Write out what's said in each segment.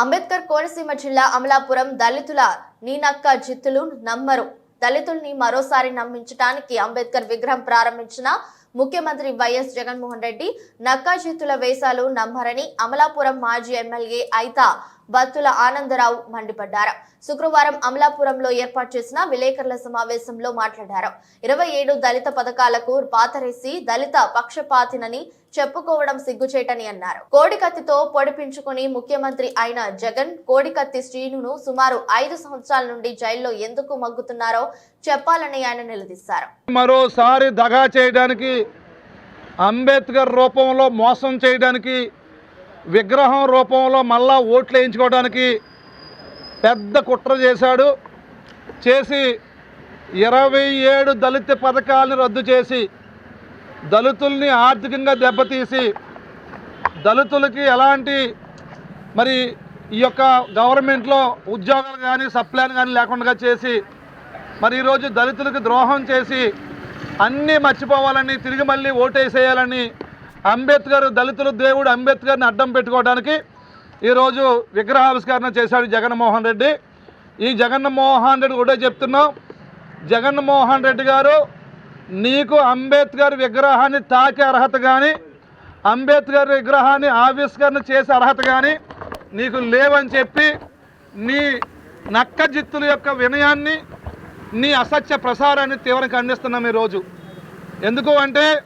అంబేద్కర్ కోనసీమ జిల్లా అమలాపురం దళితుల నీనక్క జిత్తులు నమ్మరు. దళితుల్ని మరోసారి నమ్మించడానికి అంబేద్కర్ విగ్రహం ప్రారంభించిన ముఖ్యమంత్రి వైఎస్ జగన్మోహన్ రెడ్డి నక్కా వేషాలు నమ్మరని అమలాపురం మాజీ ఎమ్మెల్యే అయితా బత్తుల ఆనందరావు మండిపడ్డారు. శుక్రవారం అమలాపురంలో ఏర్పాటు చేసిన విలేకరుల సమావేశంలో మాట్లాడారు. ఇరవై ఏడు దళిత పథకాలకు పాతరేసి దళిత పక్షపాతినని చెప్పుకోవడం సిగ్గుచేటని అన్నారు. కోడికత్తితో పొడిపించుకుని ముఖ్యమంత్రి అయిన జగన్ కోడికత్తి శ్రీనును సుమారు ఐదు సంవత్సరాల నుండి జైల్లో ఎందుకు మగ్గుతున్నారో చెప్పాలని ఆయన నిలదీశారు. మరోసారి దగా చేయడానికి అంబేద్కర్ రూపంలో మోసం చేయడానికి విగ్రహం రూపంలో మళ్ళా ఓట్లు వేయించుకోవడానికి పెద్ద కుట్ర చేశాడు. చేసి ఇరవై ఏడు దళిత పథకాలను రద్దు చేసి దళితుల్ని ఆర్థికంగా దెబ్బతీసి దళితులకి ఎలాంటి మరి ఈ యొక్క గవర్నమెంట్లో ఉద్యోగాలు కానీ సప్లైలు కానీ లేకుండా చేసి మరి ఈరోజు దళితులకు ద్రోహం చేసి అన్నీ మర్చిపోవాలని తిరిగి మళ్ళీ ఓటేసేయాలని అంబేద్కర్ దళితులు దేవుడు అంబేద్కర్ని అడ్డం పెట్టుకోవడానికి ఈరోజు విగ్రహావిష్కరణ చేశాడు జగన్మోహన్ రెడ్డి. ఈ జగన్మోహన్ రెడ్డి కూడా చెప్తున్నాం జగన్మోహన్ రెడ్డి గారు నీకు అంబేద్కర్ విగ్రహాన్ని తాకే అర్హత కానీ అంబేద్కర్ విగ్రహాన్ని ఆవిష్కరణ చేసే అర్హత కానీ నీకు లేవని చెప్పి నీ నక్క జిత్తుల యొక్క వినయాన్ని నీ అసత్య ప్రసారాన్ని తీవ్రంగా ఖండిస్తున్నాం ఈరోజు ఎందుకు అంటే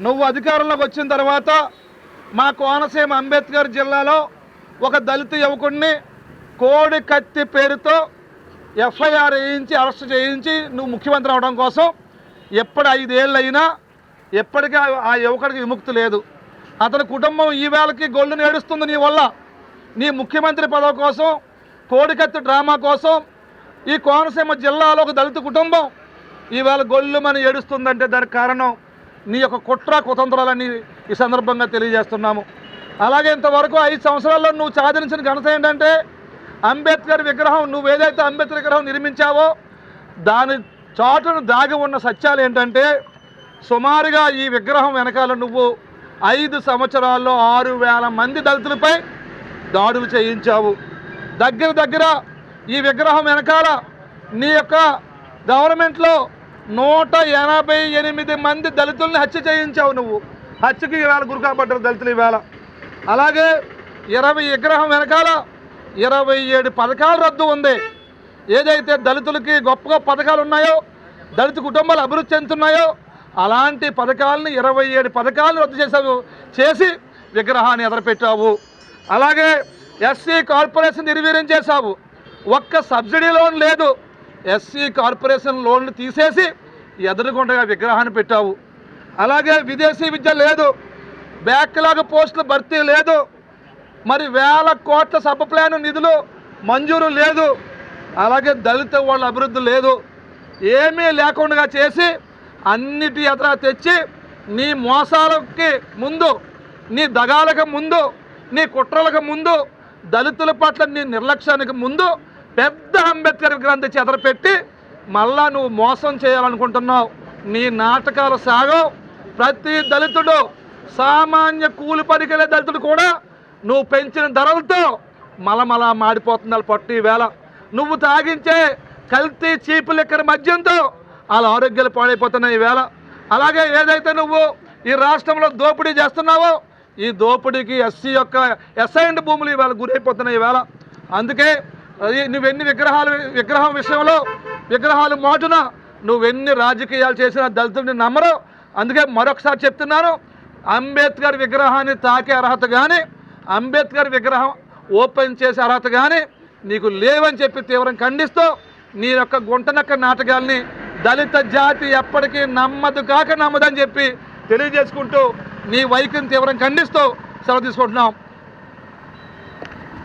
నువ్వు అధికారంలోకి వచ్చిన తర్వాత మా కోనసీమ అంబేద్కర్ జిల్లాలో ఒక దళిత యువకుడిని కోడి కత్తి పేరుతో ఎఫ్ఐఆర్ వేయించి అరెస్ట్ చేయించి నువ్వు ముఖ్యమంత్రి అవడం కోసం ఎప్పుడు ఐదేళ్ళు అయినా ఎప్పటికీ ఆ- యువకుడికి విముక్తి లేదు. అతని కుటుంబం ఈవేళకి వేళకి గొల్లు నేడుస్తుంది నీ వల్ల. నీ ముఖ్యమంత్రి పదవి కోసం కోడికత్తి డ్రామా కోసం ఈ కోనసీమ జిల్లాలో ఒక దళిత కుటుంబం. ఈవేళ గొల్లుమని ఏడుస్తుందంటే దానికి కారణం నీ యొక్క కుట్ర కుతంత్రాలని ఈ సందర్భంగా తెలియజేస్తున్నాము. అలాగే ఇంతవరకు ఐదు సంవత్సరాల్లో నువ్వు సాధించిన ఘనత ఏంటంటే అంబేద్కర్ విగ్రహం నువ్వు ఏదైతే అంబేద్కర్ విగ్రహం నిర్మించావో దాని చాటును దాగి ఉన్న సత్యాలు ఏంటంటే సుమారుగా ఈ విగ్రహం వెనకాల నువ్వు ఐదు సంవత్సరాల్లో ఆరు వేల మంది దళితులపై దాడులు చేయించావు. దగ్గర దగ్గర ఈ విగ్రహం వెనకాల నీ యొక్క గవర్నమెంట్లో నూట ఎనభై ఎనిమిది మంది దళితుల్ని హత్య చేయించావు నువ్వు. హత్యకి ఈవేళ గురి కాబడ్డారు దళితులు ఈవేళ అలాగే ఇరవై విగ్రహం వెనకాల ఇరవై ఏడు పథకాలు రద్దు ఉంది. ఏదైతే దళితులకి గొప్ప గొప్ప పథకాలు ఉన్నాయో దళిత కుటుంబాలు అభివృద్ధి చెందుతున్నాయో అలాంటి పథకాలను ఇరవై ఏడు పథకాలు రద్దు చేసావు చేసి విగ్రహాన్ని ఎదరపెట్టావు. అలాగే ఎస్సీ కార్పొరేషన్ నిర్వీర్యం చేశావు. ఒక్క సబ్సిడీ లోన్ లేదు. ఎస్సీ కార్పొరేషన్ లోన్లు తీసేసి ఎదురుగుండగా విగ్రహాన్ని పెట్టావు. అలాగే విదేశీ విద్య లేదు. బ్యాక్లాగ్ పోస్టుల భర్తీ లేదు. మరి వేల కోట్ల సబ్ ప్లాన్ నిధులు మంజూరు లేదు. అలాగే దళిత వాళ్ళ అభివృద్ధి లేదు. ఏమీ లేకుండా చేసి అన్నిటి ఎదురా తెచ్చి నీ మోసాలకి ముందు నీ దగాలకు ముందు నీ కుట్రలకు ముందు దళితుల పట్ల నీ నిర్లక్ష్యానికి ముందు పెద్ద అంబేద్కర్ విగ్రహం చెదరపెట్టి మళ్ళా నువ్వు మోసం చేయాలనుకుంటున్నావు. నీ నాటకాలు సాగవు ప్రతి దళితుడు సామాన్య కూలి పనికెళ్ళే దళితుడు కూడా నువ్వు పెంచిన ధరలతో మలమల మాడిపోతున్నారు పట్టు ఈవేళ నువ్వు తాగించే కల్తీ చీపు లెక్కర మద్యంతో వాళ్ళ ఆరోగ్యాలు పాడైపోతున్నాయి ఈవేళ అలాగే ఏదైతే నువ్వు ఈ రాష్ట్రంలో దోపిడీ చేస్తున్నావో ఈ దోపిడీకి ఎస్సీ యొక్క ఎస్ఐండ్ భూములు ఈవేళ గురైపోతున్నాయి ఈవేళ అందుకే అది నువ్వెన్ని విగ్రహాలు విగ్రహం విషయంలో విగ్రహాలు మాటున నువ్వెన్ని రాజకీయాలు చేసినా దళితుడిని నమ్మరు. అందుకే మరొకసారి చెప్తున్నాను అంబేద్కర్ విగ్రహాన్ని తాకే అర్హత కానీ అంబేద్కర్ విగ్రహం ఓపెన్ చేసే అర్హత కానీ నీకు లేవని చెప్పి తీవ్రం ఖండిస్తూ నీ యొక్క గుంటనక్క నాటకాల్ని దళిత జాతి ఎప్పటికీ నమ్మదు కాక నమ్మదని చెప్పి తెలియజేసుకుంటూ నీ వైఖరిని తీవ్రం ఖండిస్తూ సెలవు తీసుకుంటున్నాం.